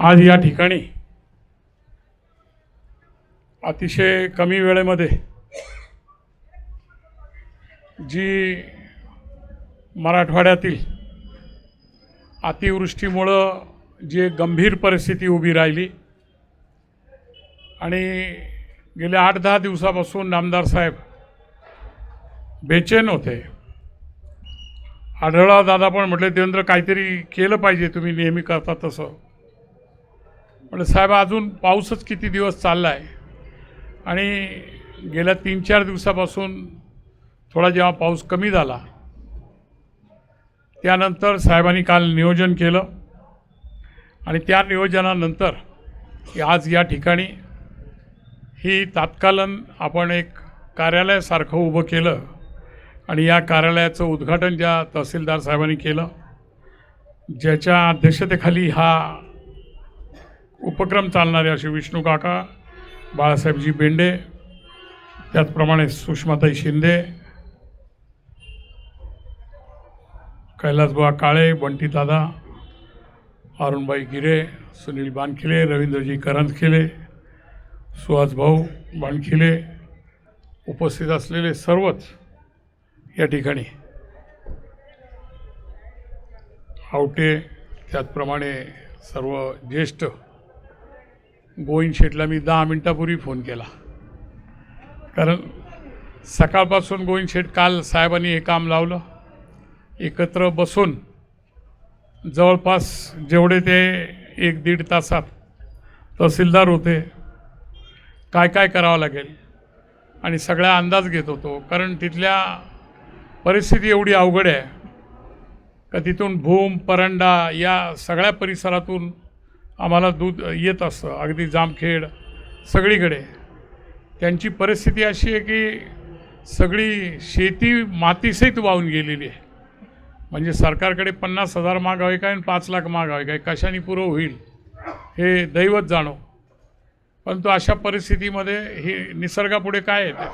आज या ठिकाणी अतिशय कमी वेळेमध्ये जी मराठवाड्यातील अतिवृष्टीमुळं जी एक गंभीर परिस्थिती उभी राहिली आणि गेल्या आठ दहा दिवसापासून नामदार साहेब बेचैन होते. आढळा दादा पण म्हटले देवेंद्र काहीतरी केलं पाहिजे तुम्ही नेहमी करता तसं. म्हटलं साहेब अजून पाऊसच किती दिवस चालला आहे आणि गेल्या तीन चार दिवसापासून थोडा जेव्हा पाऊस कमी झाला त्यानंतर साहेबांनी काल नियोजन केलं आणि त्या नियोजनानंतर आज या ठिकाणी ही तात्कालन आपण एक कार्यालयासारखं उभं केलं आणि या कार्यालयाचं उद्घाटन ज्या तहसीलदार साहेबांनी केलं ज्याच्या अध्यक्षतेखाली हा उपक्रम चालणारे असे विष्णू काका बाळासाहेबजी बेंडे त्याचप्रमाणे सुषमाताई शिंदे कैलासबुवा काळे बंटीदादा अरुणबाई गिरे सुनील बानखिले रवींद्रजी करंजखिले सुहास भाऊ बाणखिले उपस्थित असलेले सर्वच या ठिकाणी आवटे त्याचप्रमाणे सर्व ज्येष्ठ गोविंद शेटला मी दहा मिनटापूर्वी फोन केला. कारण सकाळपासून गोविंद शेठ काल साहेबांनी हे काम लावलं. एकत्र बसून जवळपास जेवढे ते एक दीड तासात तहसीलदार होते काय काय करावं लागेल आणि सगळा अंदाज घेत होतो. कारण तिथल्या परिस्थिती एवढी अवघड आहे का तिथून भूम परंडा या सगळ्या परिसरातून आम्हाला दूध येत असतं. अगदी जामखेड सगळीकडे. त्यांची परिस्थिती अशी आहे की सगळी शेती मातीसहित वाहून गेलेली आहे. म्हणजे सरकारकडे पन्नास हजार मागावे काय आणि पाच लाख मागावे काय? कशाने पुरं होईल? हे दैवत जाणो. परंतु अशा परिस्थितीमध्ये हे निसर्गापुढे काय येते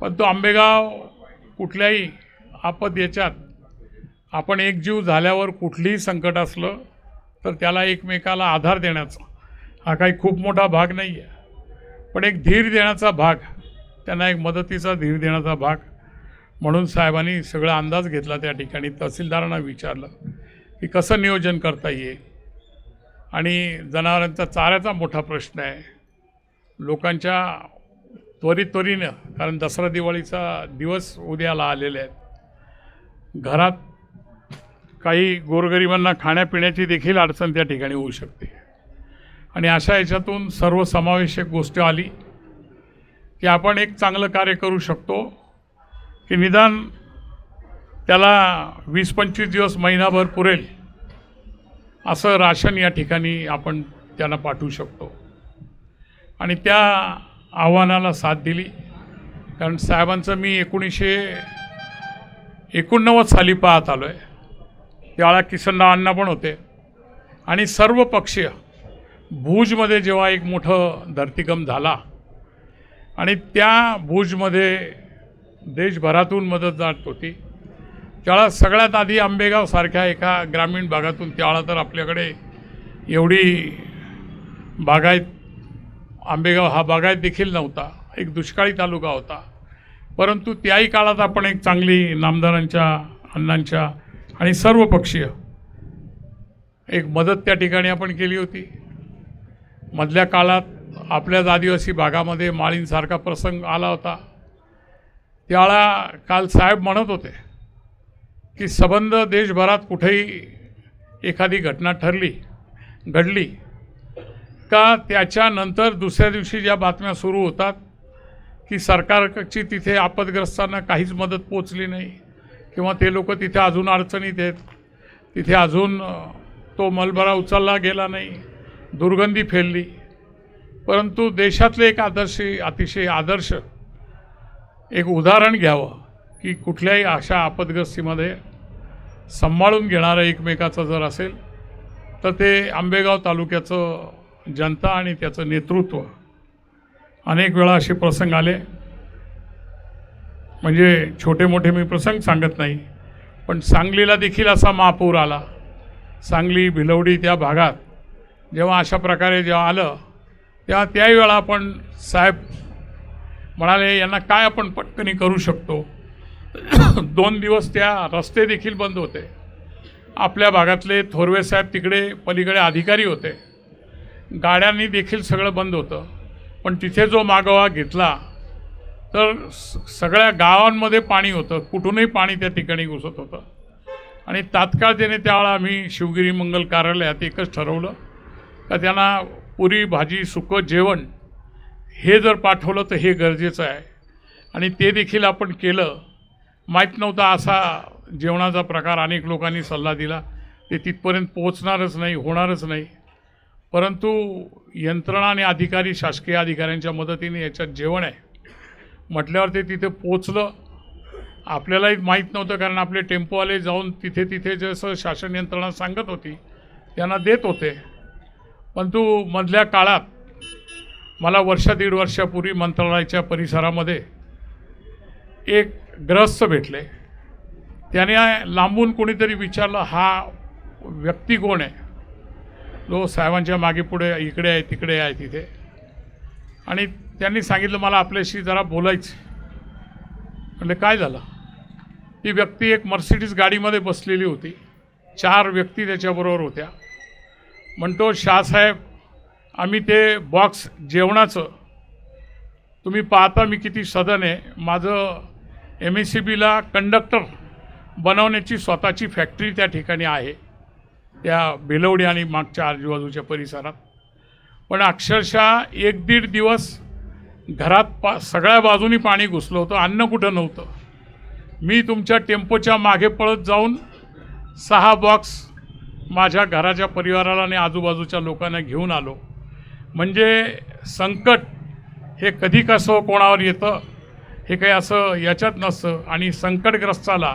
परंतु आंबेगाव कुठल्याही आपद याच्यात आपण एकजीव झाल्यावर कुठलीही संकट असलं तर त्याला एकमेकाला आधार देण्याचा हा काही खूप मोठा भाग नाही आहे पण एक धीर देण्याचा भाग त्यांना एक मदतीचा धीर देण्याचा भाग म्हणून साहेबांनी सगळा अंदाज घेतला त्या ठिकाणी. तहसीलदारांना विचारलं की कसं नियोजन करता येईल? आणि जनावरांचा चाऱ्याचा मोठा प्रश्न आहे. लोकांच्या त्वरित त्वरीनं कारण दसरा दिवाळीचा दिवस उद्याला आलेले आहेत. घरात काही गोरगरिबांना खाण्यापिण्याची देखील अडचण त्या ठिकाणी होऊ शकते. आणि अशा याच्यातून सर्वसमावेशक गोष्ट आली की आपण एक चांगलं कार्य करू शकतो की निदान त्याला वीस पंचवीस दिवस महिनाभर पुरेल असं राशन या ठिकाणी आपण त्यांना पाठवू शकतो. आणि त्या आव्हानाला साथ दिली. कारण साहेबांचं मी एकोणीसशे एकोणनव्वद साली पाहत आलो आहे त्यावेळा किसनला अण्णा पण होते. आणि सर्व पक्षीय भुजमध्ये जेव्हा एक मोठं धरतीकम झाला आणि त्या भुजमध्ये देशभरातून मदत जात होती. त्यावेळा सगळ्यात आधी आंबेगावसारख्या एका ग्रामीण भागातून त्यावेळा तर आपल्याकडे एवढी बागायत आंबेगाव हा बागायत देखील नव्हता एक दुष्काळी तालुका होता. परंतु त्याही काळात आपण एक चांगली नामदारांच्या अण्णांच्या आणि सर्व पक्षीय. एक मदत त्या ठिकाणी आपण केली होती. मधल्या काळात आपल्याच आदिवासी भागामध्ये माळींसारखा प्रसंग आला होता. त्यावेळा काल साहेब म्हणत होते की सबंध देशभरात कुठेही एखादी घटना ठरली घडली का त्याच्यानंतर दुसऱ्या दिवशी ज्या बातम्या सुरू होतात की सरकारची तिथे आपदग्रस्तांना काहीच मदत पोचली नाही. किंवा ते लोक तिथे अजून अडचणीत आहेत. तिथे अजून तो मलबरा उचलला गेला नाही. दुर्गंधी फैलली. परंतु देशातले एक आदर्श अतिशय आदर्श एक उदाहरण घ्यावं की कुठल्याही अशा आपदग्रस्तीमध्ये सांभाळून घेणारं एकमेकाचं जर असेल तर ते आंबेगाव तालुक्याचं जनता आणि त्याचं नेतृत्व. अनेक वेळा असे प्रसंग आले. म्हणजे छोटे मोठे मी प्रसंग सांगत नाही पण सांगलीला देखील असा महापूर आला. सांगली भिलवडी त्या भागात जेव्हा अशा प्रकारे जेव्हा आलं तेव्हा त्याही वेळा आपण साहेब म्हणाले यांना काय आपण पटकनी करू शकतो? दोन दिवस त्या रस्ते देखील बंद होते. आपल्या भागातले थोरवे साहेब तिकडे पलीकडे अधिकारी होते. गाड्यांनी देखील सगळं बंद होतं. पण तिथे जो मागोवा घेतला तर स- सगळ्या गावांमध्ये पाणी होतं. कुठूनही पाणी त्या ठिकाणी घुसत होतं. आणि तात्काळ त्याने त्यावेळा आम्ही शिवगिरी मंगल कार्यालयात एकच ठरवलं का त्यांना पुरी भाजी सुकं जेवण हे जर पाठवलं तर हे गरजेचं आहे. आणि ते देखील आपण केलं. माहीत नव्हता असा जेवणाचा प्रकार अनेक लोकांनी सल्ला दिला. ते तिथपर्यंत पोचणारच नाही होणारच नाही. परंतु यंत्रणा आणि अधिकारी शासकीय अधिकाऱ्यांच्या मदतीने याच्यात जेवण आहे. म्हटल्यावर ते तिथे पोचलं. आपल्यालाही माहीत नव्हतं कारण आपले टेम्पोवाले जाऊन तिथे तिथे जसं शासन यंत्रणा सांगत होती त्यांना देत होते. परंतु मधल्या काळात मला वर्ष दीड वर्षापूर्वी मंत्रालयाच्या परिसरामध्ये एक ग्रस्त भेटले. त्याने लांबून कोणीतरी विचारलं हा व्यक्ती कोण आहे? जो साहेबांच्या मागे पुढे इकडे आहे तिकडे आहे तिथे. आणि त्यांनी सांगितलं मला आपल्याशी जरा बोलायचं म्हणजे काय झालं? ती व्यक्ती एक मर्सिडीज गाडीमध्ये बसलेली होती. चार व्यक्ती त्याच्याबरोबर होत्या. म्हणतो शाहसाहेब आम्ही ते बॉक्स जेवणाचं तुम्ही पाहता मी किती सदन आहे. माझं एम एस सी बीला कंडक्टर बनवण्याची स्वतःची फॅक्टरी त्या ठिकाणी आहे. त्या भिलवडी आणि मागच्या आजूबाजूच्या परिसरात. पण अक्षरशः एक दीड दिवस घरात पा सगळ्या बाजूनी पाणी घुसलं होतं अन्न कुठं नव्हतं. मी तुमच्या टेम्पोच्या मागे पळत जाऊन सहा बॉक्स माझ्या घराच्या परिवाराला आणि आजूबाजूच्या लोकांना घेऊन आलो. म्हणजे संकट हे कधी कसं कोणावर येतं हे काही असं याच्यात नसतं आणि संकटग्रस्ताला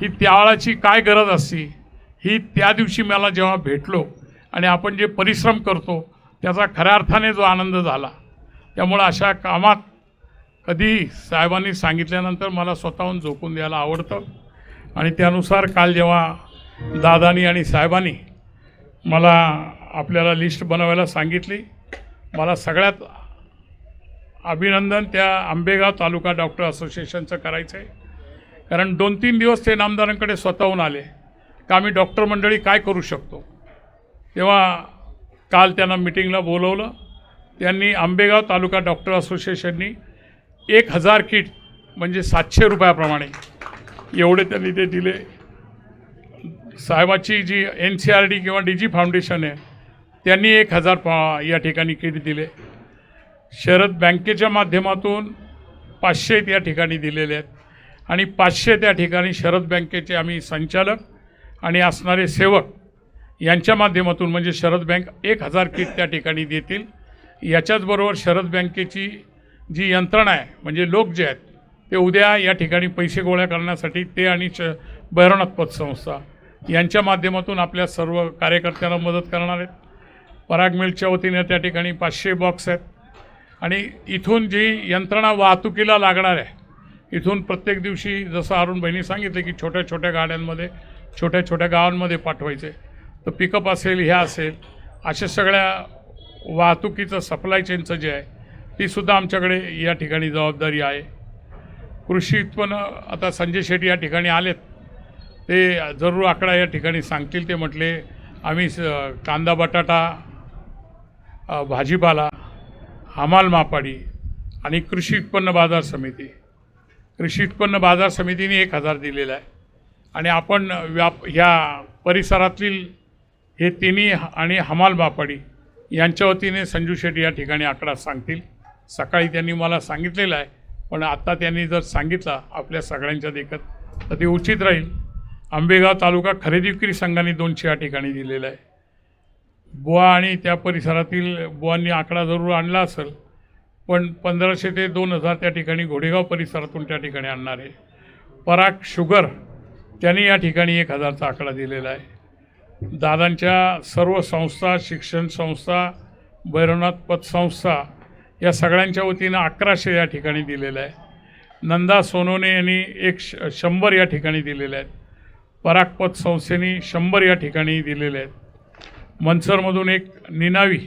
ही त्यावेळाची काय गरज असती ही त्या दिवशी मला जेव्हा भेटलो आणि आपण जे परिश्रम करतो त्याचा खऱ्या अर्थाने जो आनंद झाला. त्यामुळं अशा कामात कधी साहेबांनी सांगितल्यानंतर मला स्वतःहून झोकून द्यायला आवडतं. आणि त्यानुसार काल जेव्हा दादानी आणि साहेबांनी मला आपल्याला लिस्ट बनवायला सांगितली मला सगळ्यात अभिनंदन त्या आंबेगाव तालुका डॉक्टर असोसिएशनचं करायचं आहे. कारण दोन तीन दिवस ते नामदारांकडे स्वतःहून आले. का आम्ही डॉक्टर मंडळी काय करू शकतो? तेव्हा काल त्यांना मिटिंगला बोलवलं. त्यांनी आंबेगाव तालुका डॉक्टर असोसिएशननी एक हजार किट म्हणजे सातशे रुपयाप्रमाणे एवढे त्यांनी ते दिले. साहेबाची G N C R D किंवा डी जी फाउंडेशन आहे त्यांनी एक हजार पा या ठिकाणी किट दिले. शरद बँकेच्या माध्यमातून पाचशे त्या ठिकाणी दिलेले आहेत. आणि पाचशे त्या ठिकाणी शरद बँकेचे आम्ही संचालक आणि असणारे सेवक यांच्या माध्यमातून म्हणजे शरद बँक एक हजार किट त्या ठिकाणी देतील. याच्याचबरोबर शरद बँकेची जी यंत्रणा आहे म्हणजे लोक जे आहेत ते उद्या या ठिकाणी पैसे गोळा करण्यासाठी ते आणि श भैरवनाथ पतसंस्था यांच्या माध्यमातून आपल्या सर्व कार्यकर्त्यांना मदत करणार आहेत. पराग मिलच्या वतीने त्या ठिकाणी पाचशे बॉक्स आहेत. आणि इथून जी यंत्रणा वाहतुकीला लागणार आहे इथून प्रत्येक दिवशी जसं अरुण बहिणी सांगितलं की छोट्या छोट्या गाड्यांमध्ये छोट्या छोट्या गावांमध्ये पाठवायचे. तर पिकअप असेल ह्या असेल अशा सगळ्या वाहतुकीचं सप्लाय चेनचं जे आहे तीसुद्धा आमच्याकडे या ठिकाणी जबाबदारी आहे. कृषी उत्पन्न आता संजय शेट्टी या ठिकाणी आलेत. ते जरूर आकडा या ठिकाणी सांगतील. ते म्हटले आम्ही स कांदा बटाटा भाजीपाला हमाल मापाडी आणि कृषी उत्पन्न बाजार समिती. कृषी उत्पन्न बाजार समितीने एक हजार दिलेला आहे. आणि आपण व्याप ह्या परिसरातील हे तिन्ही ह- आणि हमाल मापाडी यांच्या वतीने संजू शेट्टी या ठिकाणी आकडा सांगतील. सकाळी त्यांनी मला सांगितलेलं आहे पण आत्ता त्यांनी जर सांगितला आपल्या सगळ्यांच्या देखत तर ते उचित राहील. आंबेगाव तालुका खरेदी विक्री संघाने दोनशे या ठिकाणी दिलेलं आहे. बुवा आणि त्या परिसरातील बुवांनी आकडा जरूर आणला असेल पण पंधराशे ते दोन हजार त्या ठिकाणी घोडेगाव परिसरातून त्या ठिकाणी आणणार आहे पराग शुगर त्यांनी या ठिकाणी एक हजारचा आकडा दिलेला आहे. दादांच्या सर्व संस्था शिक्षण संस्था भैरवनाथ पतसंस्था या सगळ्यांच्या वतीनं अकराशे या ठिकाणी दिलेलं आहे नंदा सोनोने यांनी एक श शंभर या ठिकाणी दिलेले आहेत. परागपत संस्थेने शंभर या ठिकाणी दिलेले आहेत. मनसरमधून एक निनावी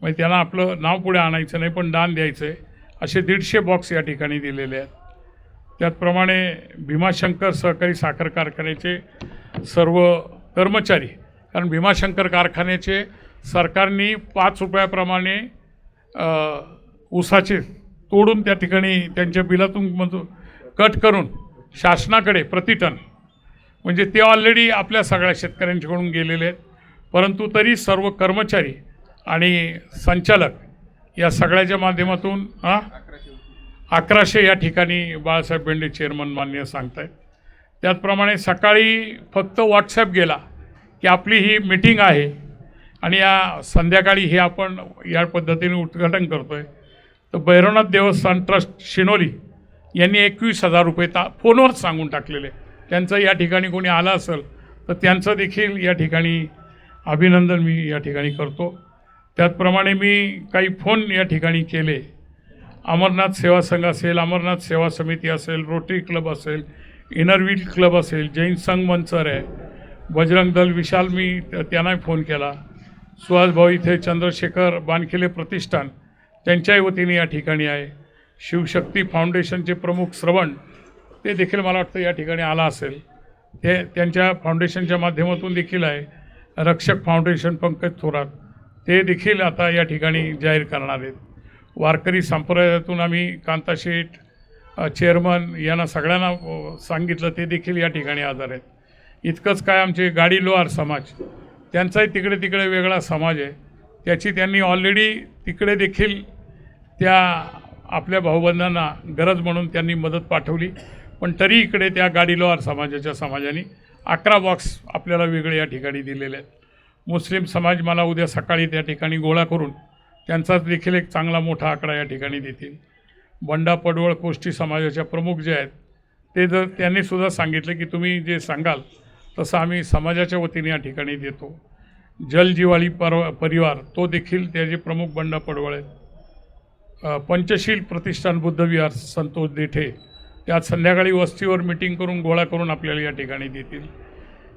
म्हणजे त्यांना आपलं नाव पुढे आणायचं नाही पण दान द्यायचं आहे असे दीडशे बॉक्स या ठिकाणी दिलेले आहेत. त्याचप्रमाणे भीमाशंकर सहकारी साखर कारखान्याचे सर्व कर्मचारी. कारण भीमाशंकर कारखान्याचे सरकारने पाच रुपयाप्रमाणे ऊसाचे तोडून त्या ठिकाणी त्यांच्या बिलातून मधून कट करून शासनाकडे प्रतिटन म्हणजे ते ऑलरेडी आपल्या सगळ्या शेतकऱ्यांच्याकडून गेलेले आहेत. परंतु तरी सर्व कर्मचारी आणि संचालक या सगळ्याच्या माध्यमातून हां अकराशे या ठिकाणी बाळासाहेब बेंडे चेअरमन मान्य सांगतायत. त्याचप्रमाणे सकाळी फक्त व्हॉट्सॲप गेला की आपली ही मिटिंग आहे आणि या संध्याकाळी हे आपण या पद्धतीने उद्घाटन करतो आहे तर भैरवनाथ देवस्थान ट्रस्ट शिनोली यांनी एकवीस हजार रुपये ता फोनवर सांगून टाकलेले. त्यांचं या ठिकाणी कोणी आलं असेल तर त्यांचं देखील या ठिकाणी अभिनंदन मी या ठिकाणी करतो. त्याचप्रमाणे मी काही फोन या ठिकाणी केले. अमरनाथ सेवा संघ असेल अमरनाथ सेवा समिती असेल रोटरी क्लब असेल इनरव्हील क्लब असेल जैन संघ मंचर आहे बजरंग दल विशाल मी त्यांनाही फोन केला. सुहासभाऊ इथे चंद्रशेखर बानखिले प्रतिष्ठान त्यांच्याही वतीने या ठिकाणी आहे. शिवशक्ती फाउंडेशनचे प्रमुख श्रवण ते देखील मला वाटतं या ठिकाणी आला असेल. ते त्यांच्या फाउंडेशनच्या माध्यमातून देखील आहे. रक्षक फाउंडेशन पंकज थोरात ते देखील आता या ठिकाणी जाहीर करणार आहेत. वारकरी संप्रदायातून आम्ही कांताशेठ शेठ चेअरमन यांना सगळ्यांना सांगितलं ते देखील या ठिकाणी आजार आहेत. इतकंच काय आमचे गाडी लोहार समाज त्यांचाही तिकडे तिकडे वेगळा समाज आहे. त्याची त्यांनी ऑलरेडी तिकडे देखील त्या आपल्या भाऊबंधांना गरज म्हणून त्यांनी मदत पाठवली. पण तरी इकडे त्या गाडी लोहार समाजाच्या समाजाने अकरा बॉक्स आपल्याला वेगळे या ठिकाणी दिलेले आहेत. मुस्लिम समाज मला उद्या सकाळी त्या ठिकाणी गोळा करून त्यांचाच देखील एक चांगला मोठा आकडा या ठिकाणी देतील. बंडा पडवळ कोष्टी समाजाच्या प्रमुख जे आहेत ते जर त्यांनी सुद्धा सांगितलं की तुम्ही जे सांगाल तसं आम्ही समाजाच्या वतीने या ठिकाणी देतो. जलजिवाळी पर परिवार तो देखील त्याचे प्रमुख बंडा पडवळ आहेत पंचशील प्रतिष्ठान बुद्धविहार संतोष देठे त्यात संध्याकाळी वस्तीवर मिटिंग करून गोळा करून आपल्याला या ठिकाणी देतील.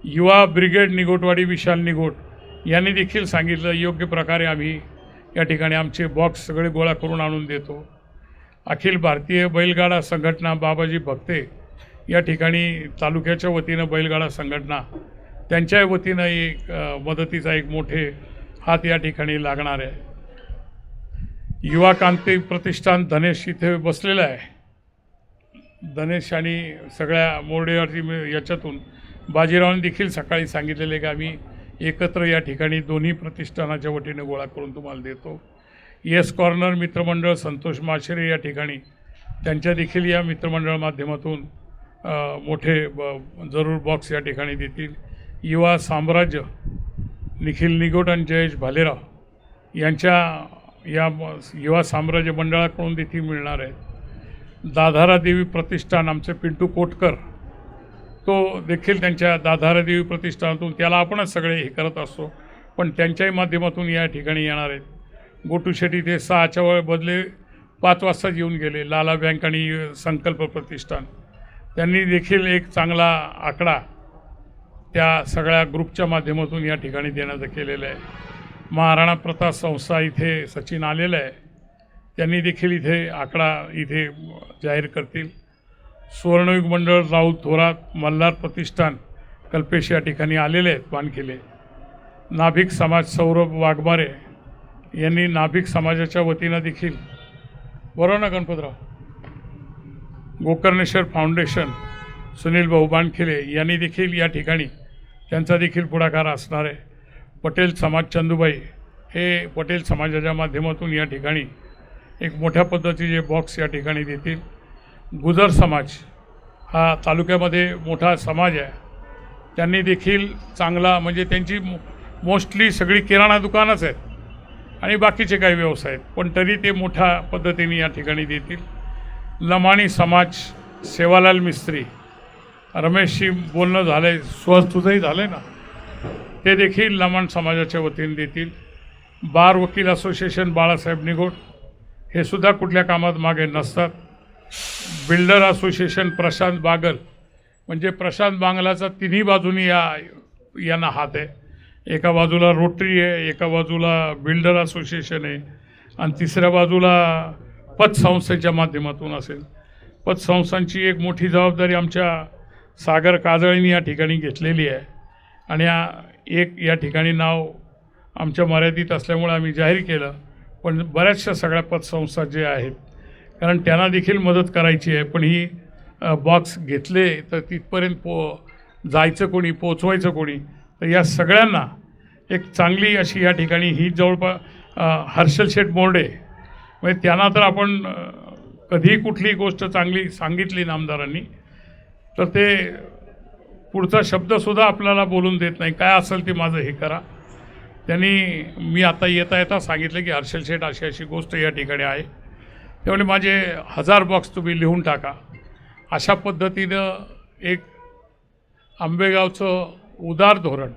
युवा ब्रिगेड निगोटवाडी विशाल निगोट यांनी देखील सांगितलं योग्य प्रकारे आम्ही या ठिकाणी आमचे बॉक्स सगळे गोळा करून आणून देतो. अखिल भारतीय बैलगाडा संघटना बाबाजी भक्ते या ठिकाणी तालुक्याच्या वतीनं बैलगाडा संघटना त्यांच्या वतीनं एक मदतीचा एक मोठे हात या ठिकाणी लागणार आहे. युवा क्रांती प्रतिष्ठान धनेश इथे बसलेलं आहे. धनेश आणि सगळ्या मोरडेवरती याच्यातून बाजीरावांनी देखील सकाळी सांगितलेले की आम्ही एकत्र या ठिकाणी दोन्ही प्रतिष्ठानाच्या वतीने गोळा करून तुम्हाला देतो. येस कॉर्नर मित्रमंडळ संतोष माशेरे या ठिकाणी. त्यांच्या देखील या मित्रमंडळ माध्यमातून मोठे ब जरूर बॉक्स या ठिकाणी देतील. युवा साम्राज्य निखिल निगोट आणि जयेश भालेराव यांच्या या युवा साम्राज्य मंडळाकडून देखील मिळणार आहेत. दाधारा देवी प्रतिष्ठान आमचे पिंटू कोटकर तो देखील त्यांच्या दाधारा देवी प्रतिष्ठानातून त्याला आपणच सगळे हे करत असतो. पण त्यांच्याही माध्यमातून या ठिकाणी येणार आहेत. गोटू शेट्टी ते सहाच्या वेळ बदले पाच वाजताच येऊन गेले. लाला बँक आणि संकल्प प्रतिष्ठान. त्यांनी देखील एक चांगला आकडा त्या सगळ्या ग्रुपच्या माध्यमातून या ठिकाणी देण्याचं केलेलं आहे. महाराणा प्रताप संस्था इथे सचिन आलेलं आहे. त्यांनी देखील इथे आकडा इथे जाहीर करतील. सुवर्णयुग मंडळ राऊत थोरात मल्हार प्रतिष्ठान कल्पेश या ठिकाणी आलेले आहेत पानखिले नाभिक समाज सौरभ वाघमारे यांनी नाभिक समाजाच्या वतीनं देखील बरोबर ना गणपतराव गोकर्णेश्वर फाउंडेशन सुनील भाऊ बानखिले यांनी देखील या ठिकाणी त्यांचा देखील पुढाकार असणार आहे. पटेल समाज चंदूबाई हे पटेल समाजाच्या माध्यमातून या ठिकाणी एक मोठ्या पद्धतीचे बॉक्स या ठिकाणी देतील. गुजर समाज हा तालुक्यामध्ये मोठा समाज आहे. त्यांनी देखील चांगला म्हणजे त्यांची मोस्टली सगळी किराणा दुकानच आहेत. आणि बाकीचे काही व्यवसाय आहेत. पण तरी ते मोठ्या पद्धतीने या ठिकाणी देतील. लमाणी समाज सेवालाल मिस्त्री. रमेशशी बोलणं झालं आहे स्वस्त तुझंही झालं आहे ना. ते देखील लमाण समाजाच्या वतीने देतील. बार वकील असोसिएशन बाळासाहेब निगोट हे सुद्धा कुठल्या कामात मागे नसतात. Builder association Prashant Bagal. म्हणजे प्रशांत बांगलाचा तिन्ही बाजूनी या यांना हात आहे. एका बाजूला रोटरी आहे एका बाजूला बिल्डर असोसिएशन आहे आणि तिसऱ्या बाजूला पतसंस्थेच्या माध्यमातून असेल. पतसंस्थांची एक मोठी जबाबदारी आमच्या सागर काजळींनी या ठिकाणी घेतलेली आहे. आणि या एक या ठिकाणी नाव आमच्या मर्यादित असल्यामुळे आम्ही जाहीर केलं पण बऱ्याचशा सगळ्या पतसंस्था जे आहेत कारण त्यांना देखील मदत करायची आहे पण ही बॉक्स घेतले तर तिथपर्यंत पो जायचं कोणी पोचवायचं कोणी तर या सगळ्यांना एक चांगली अशी या ठिकाणी ही जवळपास हर्षल शेठ मोर्डे म्हणजे त्यांना तर आपण कधीही कुठलीही गोष्ट चांगली सांगितली नामदारांनी तर ते पुढचा शब्दसुद्धा आपल्याला बोलून देत नाही. काय असेल ते माझं हे करा. त्यांनी मी आता येता येता सांगितलं की हर्षल शेठ अशी अशी गोष्ट या ठिकाणी आहे. त्यामुळे माझे हजार बॉक्स तुम्ही लिहून टाका. अशा पद्धतीनं एक आंबेगावचं उदार धोरण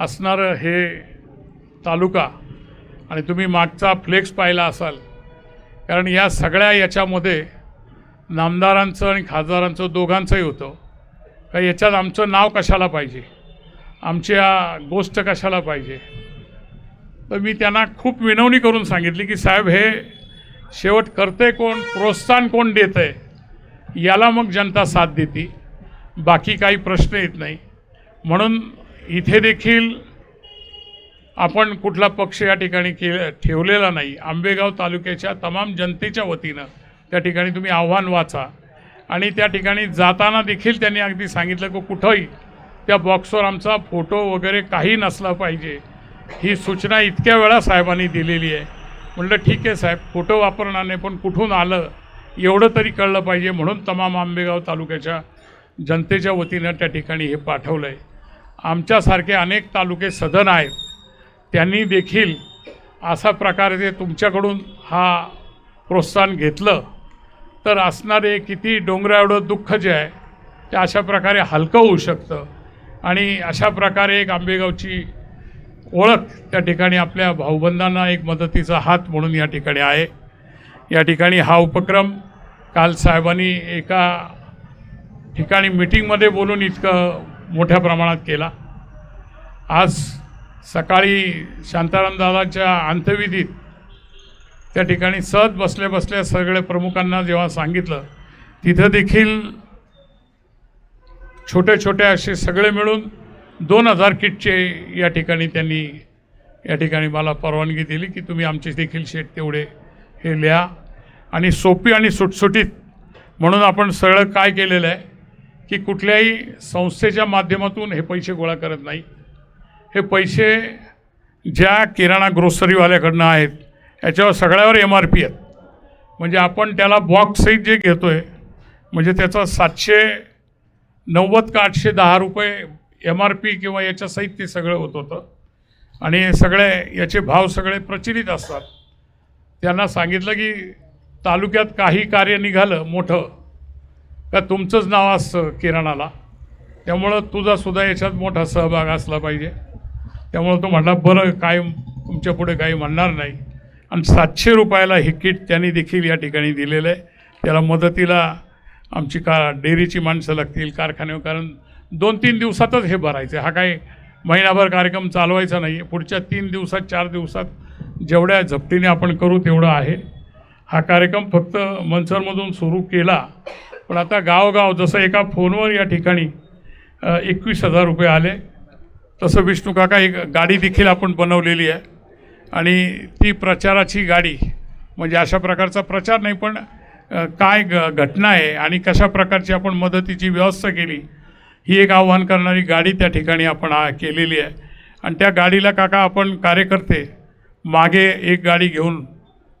असणारं हे तालुका आणि तुम्ही मागचा फ्लेक्स पाहिला असाल कारण या सगळ्या याच्यामध्ये नामदारांचं आणि खासदारांचं दोघांचंही होतं. का याच्यात आमचं नाव कशाला पाहिजे? आमच्या गोष्ट कशाला पाहिजे? तर मी त्यांना खूप विनवणी करून सांगितली की साहेब हे शेवट करते कोण प्रोत्साहन कोण देत आहे याला मग जनता साथ देते. बाकी काही प्रश्न येत नाही. म्हणून इथे देखील आपण कुठला पक्ष या ठिकाणी के ठेवलेला नाही. आंबेगाव तालुक्याच्या तमाम जनतेच्या वतीनं त्या ठिकाणी तुम्ही आव्हान वाचा. आणि त्या ठिकाणी जाताना देखील त्यांनी अगदी सांगितलं की कुठंही त्या बॉक्सवर आमचा फोटो वगैरे काही नसला पाहिजे. ही सूचना इतक्या वेळा साहेबांनी दिलेली आहे. म्हटलं ठीक आहे साहेब फोटो वापरणार नाही पण कुठून आलं? एवढं तरी कळलं पाहिजे. म्हणून तमाम आंबेगाव तालुक्याच्या जनतेच्या वतीनं त्या ठिकाणी हे पाठवलं आहे आमच्यासारखे अनेक तालुके सदन आहेत त्यांनी देखील असा प्रकारे तुमच्याकडून हा प्रोत्साहन घेतलं. तर असणारे किती डोंगरा एवढं दुःख जे आहे ते अशा प्रकारे हलकं होऊ शकतं. आणि अशा प्रकारे एक आंबेगावची ओळख त्या ठिकाणी आपल्या भाऊबंधांना एक मदतीचा हात म्हणून या ठिकाणी आहे. या ठिकाणी हा उपक्रम काल साहेबांनी एका ठिकाणी मिटिंगमध्ये बोलून इतकं मोठ्या प्रमाणात केला. आज सकाळी शांतारामदादाच्या अंत्यविधीत त्या ठिकाणी सहज बसल्या बसल्या सगळ्या प्रमुखांना जेव्हा सांगितलं तिथं देखील छोटे छोटे असे सगळे मिळून दोन हजार किटचे या ठिकाणी त्यांनी या ठिकाणी मला परवानगी दिली की तुम्ही आमचे देखील शेट तेवढे हे लिहा. आणि सोपी आणि सुटसुटीत म्हणून आपण सगळं काय केलेलं आहे की कुठल्याही संस्थेच्या माध्यमातून हे पैसे गोळा करत नाही. हे पैसे ज्या किराणा ग्रोसरीवाल्याकडनं आहेत याच्यावर सगळ्यावर एम आर पी आहेत. म्हणजे आपण त्याला बॉक्ससहित जे घेतो आहे म्हणजे त्याचा सातशे नव्वद का आठशे दहा रुपये एम आर पी किंवा याच्यासहित ते सगळं होत होतं. आणि सगळे याचे भाव सगळे प्रचलित असतात. त्यांना सांगितलं की तालुक्यात काही कार्य निघालं मोठं का तुमचंच नाव असतं किराणाला. त्यामुळं तुझासुद्धा याच्यात मोठा सहभाग असला पाहिजे. त्यामुळं तो म्हटला बरं काय तुमच्यापुढे काही म्हणणार नाही. आणि सातशे रुपयाला हे किट त्यांनी देखील या ठिकाणी दिलेलं आहे. त्याला मदतीला आमची का डेअरीची माणसं लागतील कारखान्यावर कारण दोन तीन दिवसातच हे भरायचं हा काही महिनाभर कार्यक्रम चालवायचा नाही आहे. पुढच्या तीन दिवसात चार दिवसात जेवढ्या झपटीने आपण करू तेवढं आहे. हा कार्यक्रम फक्त मनसरमधून सुरू केला पण आता गावगाव जसं एका फोनवर या ठिकाणी एकवीस हजार रुपये आले. तसं विष्णू काका एक गाडी देखील आपण बनवलेली आहे. आणि ती प्रचाराची गाडी म्हणजे अशा प्रकारचा प्रचार नाही पण काय ग घटना आहे आणि कशा प्रकारची आपण मदतीची व्यवस्था केली ही एक आव्हान करणारी गाडी त्या ठिकाणी आपण आ केलेली आहे. आणि त्या गाडीला काका आपण कार्यकर्ते मागे एक गाडी घेऊन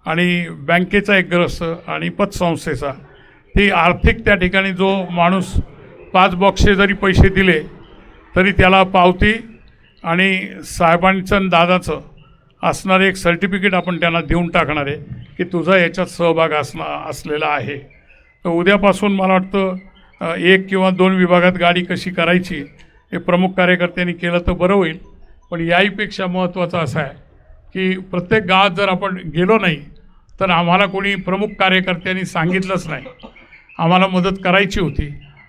आणि बँकेचा एक ग्रस्त आणि पतसंस्थेचा ती आर्थिक त्या ठिकाणी जो माणूस पाच बॉक्सचे जरी पैसे दिले तरी त्याला पावती आणि साहेबांचं दादाचं असणारं एक सर्टिफिकेट आपण त्यांना देऊन टाकणार आहे की तुझा याच्यात सहभाग असणार असलेला आहे. तर उद्यापासून मला वाटतं एक किंवा दोन विभागात गाडी कशी करायची हे प्रमुख कार्यकर्त्यांनी केलं तर बरं होईल. पण याहीपेक्षा महत्त्वाचं असं आहे की प्रत्येक गावात जर आपण गेलो नाही तर आम्हाला कोणी प्रमुख कार्यकर्त्यांनी सांगितलंच नाही. आम्हाला मदत करायची होती.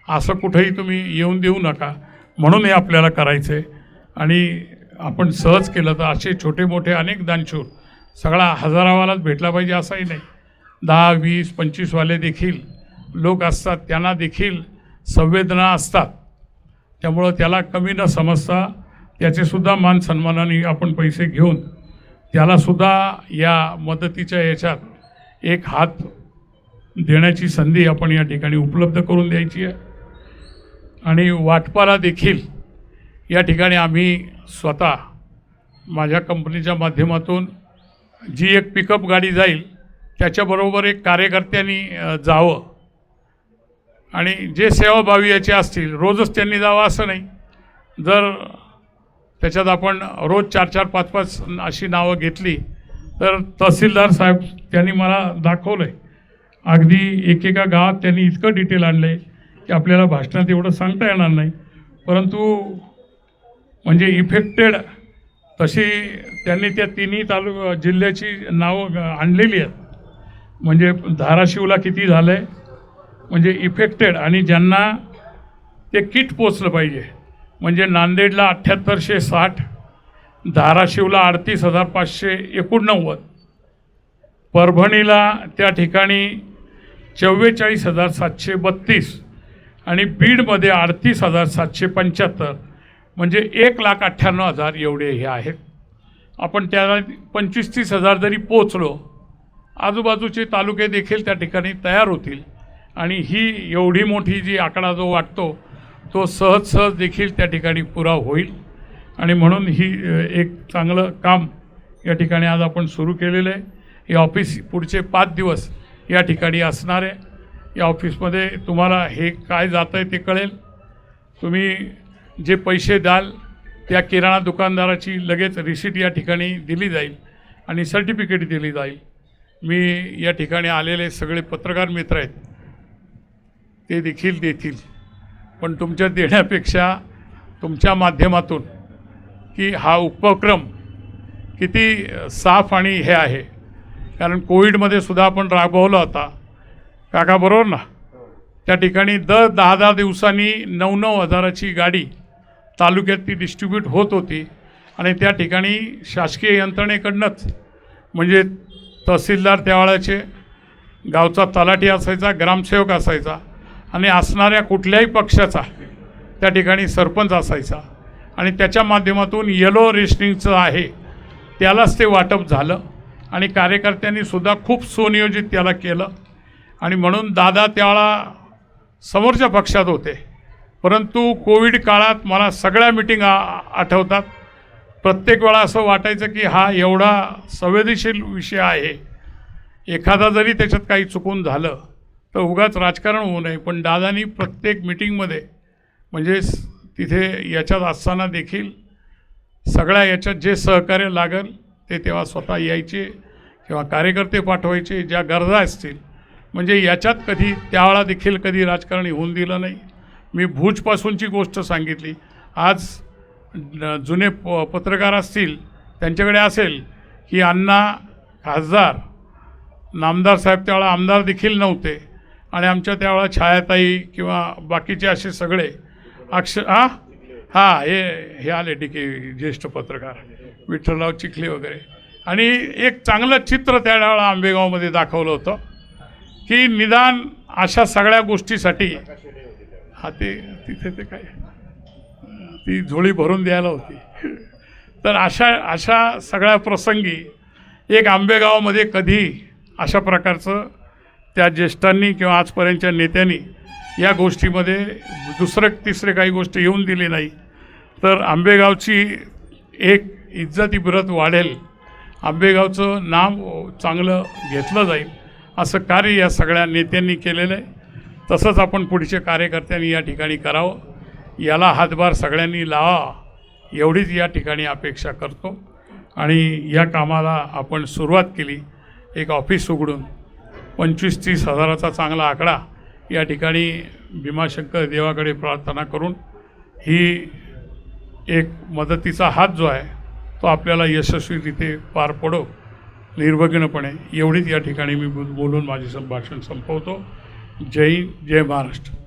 असं कुठंही तुम्ही येऊन देऊ नका. म्हणून हे आपल्याला करायचं आहे आणि आपण सहज केलं तर असे छोटे मोठे अनेक दानशूर सगळा हजारावालाच भेटला पाहिजे असाही नाही. दहा वीस पंचवीसवाले देखील लोक असतात. त्यांना देखील संवेदना असतात. त्यामुळं त्याला कमी न समजता त्याचेसुद्धा मान सन्मानाने आपण पैसे घेऊन त्यालासुद्धा या मदतीच्या याच्यात एक हात देण्याची संधी आपण या ठिकाणी उपलब्ध करून द्यायची आहे. आणि वाटपाला देखील या ठिकाणी आम्ही स्वतः माझ्या कंपनीच्या माध्यमातून जी एक पिकअप गाडी जाईल त्याच्याबरोबर एक कार्यकर्त्यांनी जावं. आणि जे सेवाभावी याचे असतील रोजच त्यांनी जावं असं नाही. जर त्याच्यात आपण रोज चार चार पाच पाच अशी नावं घेतली तर तहसीलदार साहेब त्यांनी मला दाखवलं आहे अगदी एकेका गावात त्यांनी इतकं डिटेल आणलं आहे की आपल्याला भाषणात एवढं सांगता येणार नाही. परंतु म्हणजे इफेक्टेड तशी त्यांनी त्या तिन्ही तालु जिल्ह्याची नावं आणलेली आहेत. म्हणजे धाराशिवला किती झालं आहे म्हणजे इफेक्टेड आणि ज्यांना ते किट पोचलं पाहिजे. म्हणजे नांदेडला अठ्ठ्याहत्तरशे साठ धाराशिवला अडतीस हजार पाचशे एकोणनव्वद परभणीला त्या ठिकाणी चव्वेचाळीस हजार सातशे बत्तीस आणि बीडमध्ये अडतीस हजार सातशे पंच्याहत्तर म्हणजे एक लाख अठ्ठ्याण्णव हजार एवढे हे आहेत. आपण त्याला पंचवीस तीस हजार जरी पोचलो आजूबाजूचे तालुके देखील त्या ठिकाणी तयार होतील. आणि ही एवढी मोठी जी आकडा जो वाटतो तो सहज सहज देखील त्या ठिकाणी पुरा होईल. आणि म्हणून ही एक चांगलं काम या ठिकाणी आज आपण सुरू केलेलं आहे. हे ऑफिस पुढचे पाच दिवस या ठिकाणी असणार आहे या ऑफिसमध्ये तुम्हाला हे काय जातं आहे ते कळेल. तुम्ही जे पैसे द्याल त्या किराणा दुकानदाराची लगेच रिसिट या ठिकाणी दिली जाईल आणि सर्टिफिकेट दिली जाईल. मी या ठिकाणी आलेले सगळे पत्रकार मित्र आहेत ते देखील देतील. पण तुमच्या देण्यापेक्षा तुमच्या माध्यमातून की हा उपक्रम किती साफ आणि हे आहे. कारण कोविडमध्ये सुद्धा आपण राबवला होता. काका बरोबर ना? त्या ठिकाणी दर दहा दहा दिवसांनी नऊ नऊ हजाराची गाडी तालुक्यात ती डिस्ट्रीब्यूट होत होती. आणि त्या ठिकाणी शासकीय यंत्रणेकडनंच म्हणजे तहसीलदार त्यावेळाचे गावचा तलाठी असायचा ग्रामसेवक असायचा आणि असणाऱ्या कुठल्याही पक्षाचा त्या ठिकाणी सरपंच असायचा. आणि त्याच्या माध्यमातून येलो रेशनिंगचं आहे त्यालाच ते वाटप झालं. आणि कार्यकर्त्यांनी सुद्धा खूप सुनियोजित त्याला केलं. आणि म्हणून दादा त्यावेळा समोरच्या पक्षात होते. परंतु कोविड काळात मला सगळ्या मिटिंग आठवतात. प्रत्येक वेळा असं वाटायचं की हा एवढा संवेदनशील विषय आहे. एखादा जरी त्याच्यात काही चुकून झालं तर उगाच राजकारण होऊ नये. पण दादानी प्रत्येक मिटिंगमध्ये म्हणजे तिथे याच्यात असताना देखील सगळ्या याच्यात जे सहकार्य लागेल ते तेव्हा स्वतः यायचे किंवा कार्यकर्ते पाठवायचे ज्या गरजा असतील. म्हणजे याच्यात कधी त्यावेळा देखील कधी राजकारणी होऊन दिलं नाही. मी भूजपासूनची गोष्ट सांगितली. आज जुने प पत्रकार असतील त्यांच्याकडे असेल की अण्णा खासदार नामदार साहेब त्यावेळा आमदार देखील नव्हते. आणि आमच्या त्यावेळा छायाताई किंवा बाकीचे असे सगळे अक्ष हां हां हे हे आले डी ज्येष्ठ पत्रकार. विठ्ठलराव चिखले वगैरे. आणि एक चांगलं चित्र त्यावेळेला आंबेगावमध्ये दाखवलं होतं की निदान अशा सगळ्या गोष्टीसाठी हा ते तिथे ते काय ती झोळी भरून द्यायला होती. तर अशा अशा सगळ्या प्रसंगी एक आंबेगावामध्ये कधी अशा प्रकारचं त्या ज्येष्ठांनी किंवा आजपर्यंतच्या नेत्यांनी या गोष्टीमध्ये दुसरं तिसरे काही गोष्ट येऊन दिली नाही. तर आंबेगावची एक इज्जत वाढेल. आंबेगावचं नाम चांगलं घेतलं जाईल. असं कार्य या सगळ्या नेत्यांनी केलेलं आहे. तसंच आपण पुढच्या कार्यकर्त्यांनी या ठिकाणी करावं. याला हातभार सगळ्यांनी लावा. एवढीच या ठिकाणी अपेक्षा करतो. आणि या कामाला आपण सुरुवात केली. एक ऑफिस उघडून पंचवीस तीस हजाराचा चांगला आकडा या ठिकाणी भीमाशंकर देवाकडे प्रार्थना करून ही एक मदतीचा हात जो आहे तो आपल्याला यशस्वी तिथे पार पडो. निर्वघ्नपणे एवढीच या ठिकाणी मी बोल- बोलून माझे संभाषण संपवतो. जय जय महाराष्ट्र.